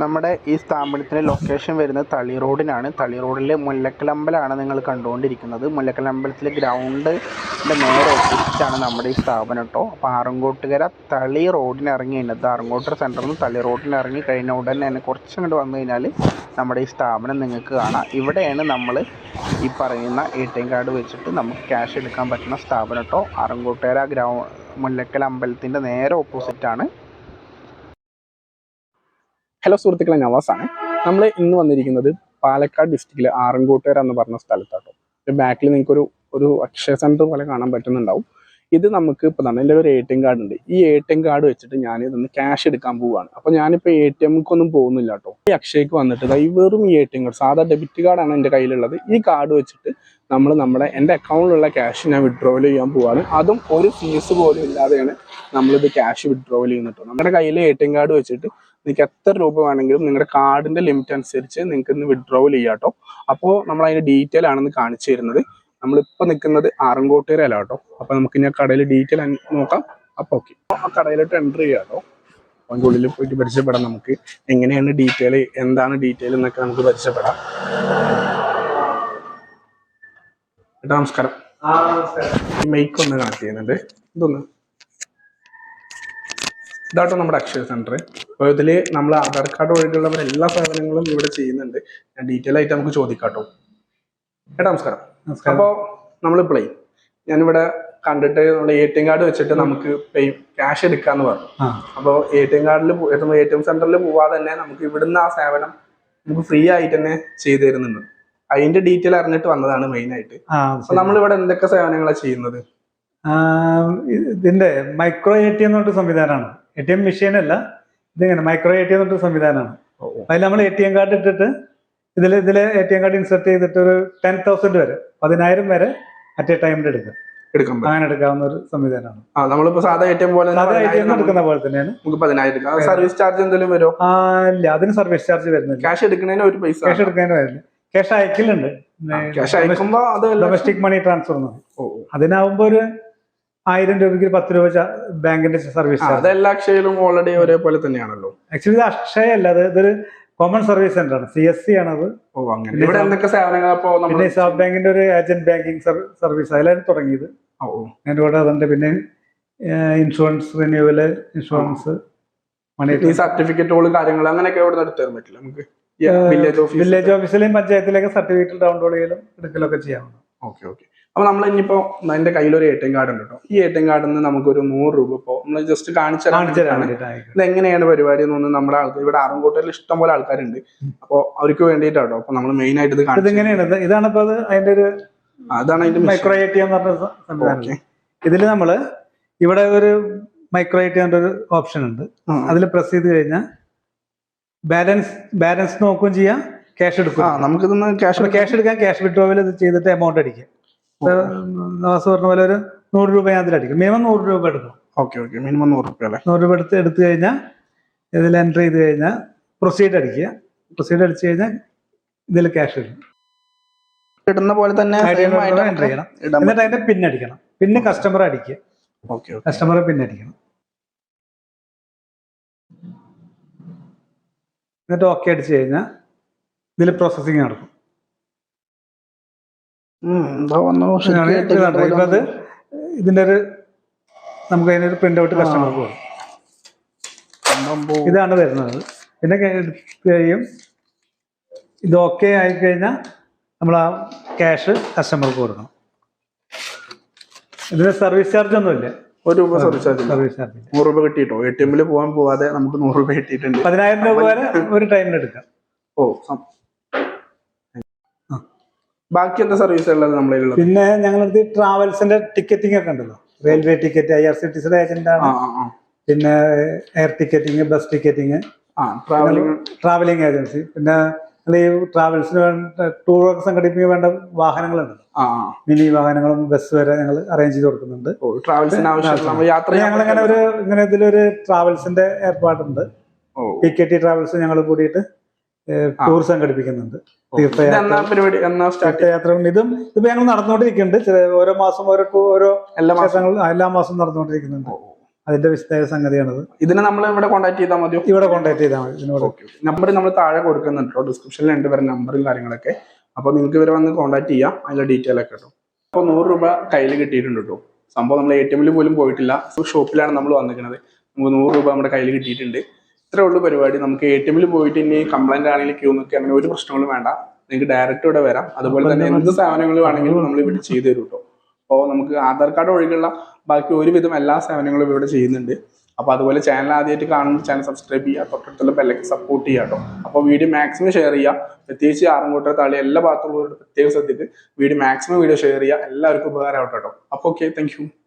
നമ്മുടെ ഈ സ്ഥാപനത്തിന്റെ ലൊക്കേഷൻ വരുന്നത് തളി റോഡിനാണ്. തളി റോഡിലെ മുല്ലക്കലമ്പലമാണ് നിങ്ങൾ കണ്ടുകൊണ്ടിരിക്കുന്നത്. മുല്ലക്കലമ്പലത്തിലെ ഗ്രൗണ്ടിന്റെ നേരെ ഓപ്പോസിറ്റാണ് നമ്മുടെ ഈ സ്ഥാപനം കേട്ടോ. അപ്പോൾ ആറങ്കോട്ടുകര തളി റോഡിന് ഇറങ്ങി കഴിഞ്ഞത് സെന്ററിൽ നിന്ന് തളി റോഡിന് ഇറങ്ങി കഴിഞ്ഞ ഉടനെ തന്നെ കുറച്ചങ്ങോട്ട് വന്നു കഴിഞ്ഞാൽ നമ്മുടെ ഈ സ്ഥാപനം നിങ്ങൾക്ക് കാണാം. ഇവിടെയാണ് നമ്മൾ ഈ പറയുന്ന എ ടി എം കാർഡ് വെച്ചിട്ട് നമുക്ക് ക്യാഷ് എടുക്കാൻ പറ്റുന്ന സ്ഥാപനം കേട്ടോ. ആറങ്കോട്ടുകര ഗ്രൗ മുല്ലക്കൽ അമ്പലത്തിന്റെ നേരെ ഓപ്പോസിറ്റാണ് ഹലോ സുഹൃത്തുക്കളെ നവാസാണ് നമ്മൾ ഇന്ന് വന്നിരിക്കുന്നത് പാലക്കാട് ഡിസ്ട്രിക്റ്റിലെ ആറങ്കോട്ടുകര എന്ന് പറഞ്ഞ സ്ഥലത്താട്ടോ. ബാക്കിൽ നിങ്ങൾക്ക് ഒരു ഒരു അക്ഷയ സെന്റർ പോലെ കാണാൻ പറ്റുന്നുണ്ടാവും. ഇത് നമുക്ക് ഇപ്പോൾ തന്നെ എന്റെ ഒരു എ ടി എം കാർഡ് ഉണ്ട്. ഈ എ ടി എം കാർഡ് വെച്ചിട്ട് ഞാൻ ഇതൊന്ന് ക്യാഷ് എടുക്കാൻ പോവുകയാണ് അപ്പോൾ ഞാനിപ്പോൾ എ ടി എമ്മിക്കൊന്നും പോകുന്നില്ല കേട്ടോ ഈ അക്ഷയ്ക്ക് വന്നിട്ട് ഈ വെറും ഈ എ ടി എം കാർഡ് സാധാ ഡെബിറ്റ് കാർഡാണ് എന്റെ കയ്യിലുള്ളത്. ഈ കാർഡ് വെച്ചിട്ട് നമ്മൾ നമ്മുടെ എന്റെ അക്കൗണ്ടിലുള്ള ക്യാഷ് ഞാൻ വിഡ്രോവൽ ചെയ്യാൻ പോവാണ്. അതും ഒരു ഫീസ് പോലും ഇല്ലാതെയാണ് നമ്മളിത് ക്യാഷ് വിഡ്രോവൽ ചെയ്യുന്നത് നമ്മുടെ കയ്യിൽ എ ടി എം കാർഡ് വെച്ചിട്ട് നിങ്ങൾക്ക് എത്ര രൂപ വേണമെങ്കിലും നിങ്ങളുടെ കാർഡിന്റെ ലിമിറ്റ് അനുസരിച്ച് നിങ്ങൾക്ക് ഇന്ന് വിഡ്രോവൽ ചെയ്യാം കേട്ടോ. അപ്പോൾ നമ്മൾ അതിന്റെ ഡീറ്റെയിൽ ആണെന്ന് കാണിച്ചു തരുന്നത്. നമ്മളിപ്പോൾ നിൽക്കുന്നത് ആറങ്കോട്ടുകരല്ല കേട്ടോ. അപ്പോൾ നമുക്ക് ഇനി ആ കടയിൽ ഡീറ്റെയിൽ നോക്കാം. അപ്പോൾ ഓക്കെ ആ കടയിലോട്ട് എന്റർ ചെയ്യാം കേട്ടോ. അതിന്റെ ഉള്ളിൽ പോയിട്ട് പരിചയപ്പെടാം നമുക്ക്. എങ്ങനെയാണ് ഡീറ്റെയിൽ എന്താണ് ഡീറ്റെയിൽ എന്നൊക്കെ നമുക്ക് പരിചയപ്പെടാം. ഏട്ടാ നമസ്കാരം. മൈക്ക് ഒന്ന് കണക്ട് ചെയ്യുന്നുണ്ട്. ഇതൊന്ന്. ഇതാട്ടോ നമ്മുടെ അക്ഷയ സെന്റർ അപ്പോൾ ഇതിൽ നമ്മൾ ആധാർ കാർഡ് ഒഴികെയുള്ളവർ എല്ലാ സേവനങ്ങളും ഇവിടെ ചെയ്യുന്നുണ്ട്. ഞാൻ ഡീറ്റെയിൽ ആയിട്ട് നമുക്ക് ചോദിക്കാട്ടോ. ഏട്ടാ നമസ്കാരം. അപ്പോൾ നമ്മളിപ്പോഴേ ഞാനിവിടെ കണ്ടിട്ട് നമ്മൾ എ ടി എം കാർഡ് വെച്ചിട്ട് നമുക്ക് ക്യാഷ് എടുക്കാന്ന് പറഞ്ഞു. അപ്പോൾ എ ടി എം കാർഡിൽ എ ടി എം സെന്ററിൽ പോവാതെ തന്നെ നമുക്ക് ഇവിടുന്ന് ആ സേവനം നമുക്ക് ഫ്രീ ആയിട്ട് തന്നെ ചെയ്തു തരുന്നുണ്ട്. അതിന്റെ ഡീറ്റെയിൽ അറിഞ്ഞിട്ട് വന്നതാണ് മെയിൻ ആയിട്ട്. അപ്പൊ നമ്മളിവിടെ എന്തൊക്കെ സേവനങ്ങളാണ് ചെയ്യുന്നത്? ഇതിന്റെ മൈക്രോ എ ടി എം എന്ന് പറഞ്ഞ സംവിധാനമാണ്. എ ടി എം മെഷീൻ അല്ല ഇതിങ്ങനെ മൈക്രോ എ ടി എം പറഞ്ഞ സംവിധാനമാണ് അതിൽ നമ്മൾ എ ടി എം കാർഡ് ഇട്ടിട്ട് ഇതിൽ ഇതിൽ A T M card insert ചെയ്തിട്ട് ഒരു ടെൻ തൗസൻഡ് വരെ പതിനായിരം വരെ അറ്റ് എ ടൈമിൽ എടുക്കാം. എടുക്കാൻ അങ്ങനെ എടുക്കാവുന്ന ഒരു സംവിധാനമാണ്. ആ നമ്മളിപ്പോ സാധാ എ ടി എം പോലെ സാധാ എ ടി എം എടുക്കുന്ന പോലെ തന്നെയാണ്. നമുക്ക് പതിനായിരം എടുക്കാം. സർവീസ് ചാർജ് എന്തെങ്കിലും വരുമോ? ആ ഇല്ല അതിന് സർവീസ് ചാർജ് വരുന്നില്ല. ക്യാഷ് എടുക്കുന്നതിന് ഒരു പൈസ ക്യാഷ് എടുക്കുന്നതിന് വരില്ല ക്യാഷ് അയക്കലുണ്ട്. ഡൊമസ്റ്റിക് മണി ട്രാൻസ്ഫർ എന്ന്. അതിനാവുമ്പോ ഒരു ആയിരം രൂപയ്ക്ക് പത്ത് രൂപ ബാങ്കിന്റെ സർവീസ് ചാർജ് അത് എല്ലാ അക്ഷയിലും ഓൾറെഡി ഒരേപോലെ തന്നെയാണല്ലോ. ആക്ച്വലി ഇത് അക്ഷയ അല്ല അത് ഇതൊരു കോമൺ സർവീസ് സെന്റർ ആണ്. സി എസ് സി ആണത് ഓ അങ്ങനെ. ഇവിടെ എന്തൊക്കെ സേവനങ്ങൾ അപ്പോ നമ്മൾ പിന്നെ സൗത്ത് ബാങ്കിന്റെ ഒരു ഏജന്റ് ബാങ്കിങ് സർവീസ് അതിലാണ് തുടങ്ങിയത്. അതിന്റെ കൂടെ അതുണ്ട് പിന്നെ ഇൻഷുറൻസ് റിന്യൂവൽ ഇൻഷുറൻസ് മണി സർട്ടിഫിക്കറ്റുകളും കാര്യങ്ങളും അങ്ങനെയൊക്കെ ഇവിടെ എടുത്തു പറ്റില്ല? നമുക്ക് വില്ലേജ് ഓഫീസ് വില്ലേജ് ഓഫീസിലെയും പഞ്ചായത്തിലേക്ക് സർട്ടിഫിക്കറ്റ് ഡൗൺലോഡ് ചെയ്യലും എടുക്കലൊക്കെ ചെയ്യാവുന്നത് ഓക്കെ ഓക്കെ. അപ്പൊ നമ്മൾ ഇനിയിപ്പോ എന്റെ കയ്യിലൊരു എ ടി എം കാർഡ് ഉണ്ട് കേട്ടോ ഈ എ ടി എം കാർഡിൽ നിന്ന് നമുക്ക് ഒരു നൂറ് രൂപ ഇപ്പോ നമ്മൾ ജസ്റ്റ് കാണിച്ചു തരാൻ കാണിച്ചു തരാൻ വേണ്ടിയിട്ടാണ്. വേണ്ടിയിട്ടായിരിക്കും. ഇത് എങ്ങനെയാണ് പരിപാടി എന്നൊന്നും നമ്മുടെ ആൾക്കാർ ഇവിടെ ആറങ്കോട്ടയിൽ ഇഷ്ടം പോലെ ആൾക്കാരുണ്ട്. അപ്പോൾ അവർക്ക് വേണ്ടിയിട്ടാട്ടോ. അപ്പൊ നമ്മൾ മെയിൻ ആയിട്ട് ഇത് ഇത് കാണിച്ചു ഇതാണ് ഇപ്പൊ അത് അതിന്റെ ഒരു അതാണ് അതിന്റെ മൈക്രോ എ ടി എം എന്ന് പറഞ്ഞ സംവിധാനം. ഇതിൽ നമ്മൾ ഇവിടെ ഒരു മൈക്രോ എ ടി എം ഒരു ഓപ്ഷൻ ഉണ്ട്. അതിൽ പ്രസ് ചെയ്ത് കഴിഞ്ഞാൽ ബാലൻസ് ബാലൻസ് നോക്കുകയും ചെയ്യാം. ക്യാഷ് എടുക്കുക നമുക്കിതൊന്ന് ക്യാഷ് ക്യാഷ് എടുക്കാൻ ക്യാഷ് വിഡ്രോവൽ ഇത് ചെയ്തിട്ട് എമൗണ്ട് അടിക്കും. നവാസ് പറഞ്ഞ പോലെ ഒരു നൂറ് രൂപ ഞാൻ അതിലടിക്കും മിനിമം നൂറ് രൂപ എടുക്കും ഓക്കെ ഓക്കെ. മിനിമം നൂറ് രൂപ അല്ലേ നൂറ് രൂപ എടുത്ത് എടുത്തു കഴിഞ്ഞാൽ ഇതിൽ എന്റർ ചെയ്ത് കഴിഞ്ഞാൽ പ്രൊസീഡ് അടിക്കുക പ്രൊസീഡ് അടിച്ചു കഴിഞ്ഞാൽ ഇതിൽ ക്യാഷ് ഇടും ഇടുന്ന പോലെ തന്നെ എന്റർ ചെയ്യണം. എന്നിട്ട് അതിന്റെ പിന്നടിക്കണം പിന്നെ കസ്റ്റമർ അടിക്കുക. Okay okay. കസ്റ്റമറെ പിൻ അടിക്കണം. എന്നിട്ട് ഓക്കെ അടിച്ചു കഴിഞ്ഞാൽ ഇതിൽ പ്രോസസ്സിങ് നടക്കും. ഇപ്പൊ അത് ഇതിന്റെ ഒരു നമുക്ക് അതിനൊരു പ്രിന്റ് ഔട്ട് കസ്റ്റമർക്ക് കൊടുക്കും. ഇതാണ് വരുന്നത്. പിന്നെ കഴിയും ഇത് ഓക്കെ ആയിക്കഴിഞ്ഞാൽ നമ്മൾ ആ ക്യാഷ് കസ്റ്റമർക്ക് കൊടുക്കണം. ഇതിന് സർവീസ് ചാർജ് ഒന്നും ഒന്നുമില്ല ഒരു രൂപ സർവീസ് ചാർജ് ഇല്ല. സർവീസ് ചാർജ് ഇല്ല. നൂറ് രൂപ കിട്ടിയിട്ടോ? എ ടി എമ്മിൽ പോകാൻ പോവാതെ നമുക്ക് നൂറ് രൂപ കിട്ടിയിട്ടുണ്ട്. പതിനായിരം രൂപ വരെ ഒരു ടൈമിൽ എടുക്കാം. ഓ ബാക്കി എന്താ സർവീസ് ഉള്ളത് നമ്മളെ പിന്നെ ഞങ്ങളുടെ ട്രാവൽസിന്റെ ടിക്കറ്റിംഗ് ഒക്കെ ഉണ്ടല്ലോ. Railway ticket I R C T സിയുടെ ഏജന്റ് ആണ്. ആ ആ പിന്നെ air ticketing bus ticketing travelling agency പിന്നെ ഈ ട്രാവൽസിന് വേണ്ട ടൂർ ഒക്കെ സംഘടിപ്പിക്കാൻ വേണ്ട വാഹനങ്ങളുണ്ട്. മിനി വാഹനങ്ങളും ബസ് വരെ ഞങ്ങൾ അറേഞ്ച് ചെയ്ത് കൊടുക്കുന്നുണ്ട്. ഞങ്ങൾ ഇങ്ങനെ ഒരു ഇങ്ങനെ ഇതിലൊരു ട്രാവൽസിന്റെ ഏർപ്പാടുണ്ട്. പി കെ ടി ട്രാവൽസ് ഞങ്ങൾ കൂടിയിട്ട് ടൂർ സംഘടിപ്പിക്കുന്നുണ്ട്. തീർത്ഥയാത്ര. ഇതും ഇപ്പൊ ഞങ്ങൾ നടന്നുകൊണ്ടിരിക്കുന്നുണ്ട്. ചില ഓരോ മാസം ഓരോ ഓരോ എല്ലാ മാസങ്ങളും എല്ലാ മാസവും നടന്നുകൊണ്ടിരിക്കുന്നുണ്ട്. അതിന്റെ വിശദമായ സംഗതിയാണത്. ഇതിനെ നമ്മൾ ഇവിടെ കോൺടാക്ട് ചെയ്താൽ മതി ഇവിടെ കോൺടാക്ട് ചെയ്താൽ മതി. നമ്പർ നമ്മൾ താഴെ കൊടുക്കുന്നുണ്ട് ഡിസ്ക്രിപ്ഷനിൽ ഉണ്ട് ഇവരുടെ നമ്പറും കാര്യങ്ങളൊക്കെ. അപ്പോൾ നിങ്ങൾക്ക് ഇവരെ വന്ന് കോൺടാക്ട് ചെയ്യാം. അതിന്റെ ഡീറ്റെയിൽ ഒക്കെ കേട്ടോ. അപ്പോൾ നൂറ് രൂപ കയ്യിൽ കിട്ടിയിട്ടുണ്ട് കേട്ടോ. സംഭവം നമ്മൾ എ ടി എമ്മിൽ പോലും പോയിട്ടില്ല. ഷോപ്പിലാണ് നമ്മൾ വന്നിരിക്കുന്നത് നമുക്ക് നൂറ് രൂപ നമ്മുടെ കയ്യിൽ കിട്ടിയിട്ടുണ്ട്. ഇത്രേ ഉള്ളൂ പരിപാടി. നമുക്ക് എ ടി എമ്മിൽ പോയിട്ട് ഇനി കംപ്ലൈന്റ് ആണെങ്കിൽ ക്യൂ നിൽക്കുക അങ്ങനെ ഒരു പ്രശ്നങ്ങളും വേണ്ട. നിങ്ങൾക്ക് ഡയറക്റ്റ് ഇവിടെ വരാം. അതുപോലെ തന്നെ എന്ത് സേവനങ്ങൾ വേണമെങ്കിലും നമ്മൾ ഇവിടെ ചെയ്തു തരും കേട്ടോ അപ്പോൾ നമുക്ക് ആധാർ കാർഡ് ഒഴികെയുള്ള ബാക്കി ഒരുവിധം എല്ലാ സേവനങ്ങളും ഇവിടെ ചെയ്യുന്നുണ്ട്. അപ്പോൾ അതുപോലെ ചാനൽ ആദ്യമായിട്ട് കാണുന്ന ചാനൽ സബ്സ്ക്രൈബ് ചെയ്യുക. തൊട്ടടുത്തുള്ള ബെല്ലൊക്കെ സപ്പോർട്ട് ചെയ്യുക കേട്ടോ അപ്പോൾ വീഡിയോ മാക്സിമം ഷെയർ ചെയ്യുക. പ്രത്യേകിച്ച് ആറങ്കോട്ടെ താളി എല്ലാ ഭാഗത്തുള്ളവരുടെ പ്രത്യേകം ശ്രദ്ധിച്ച് വീഡിയോ മാക്സിമം വീഡിയോ ഷെയർ ചെയ്യുക. എല്ലാവർക്കും ഉപകാരമാവട്ടെ കേട്ടോ അപ്പോൾ ഓക്കെ താങ്ക്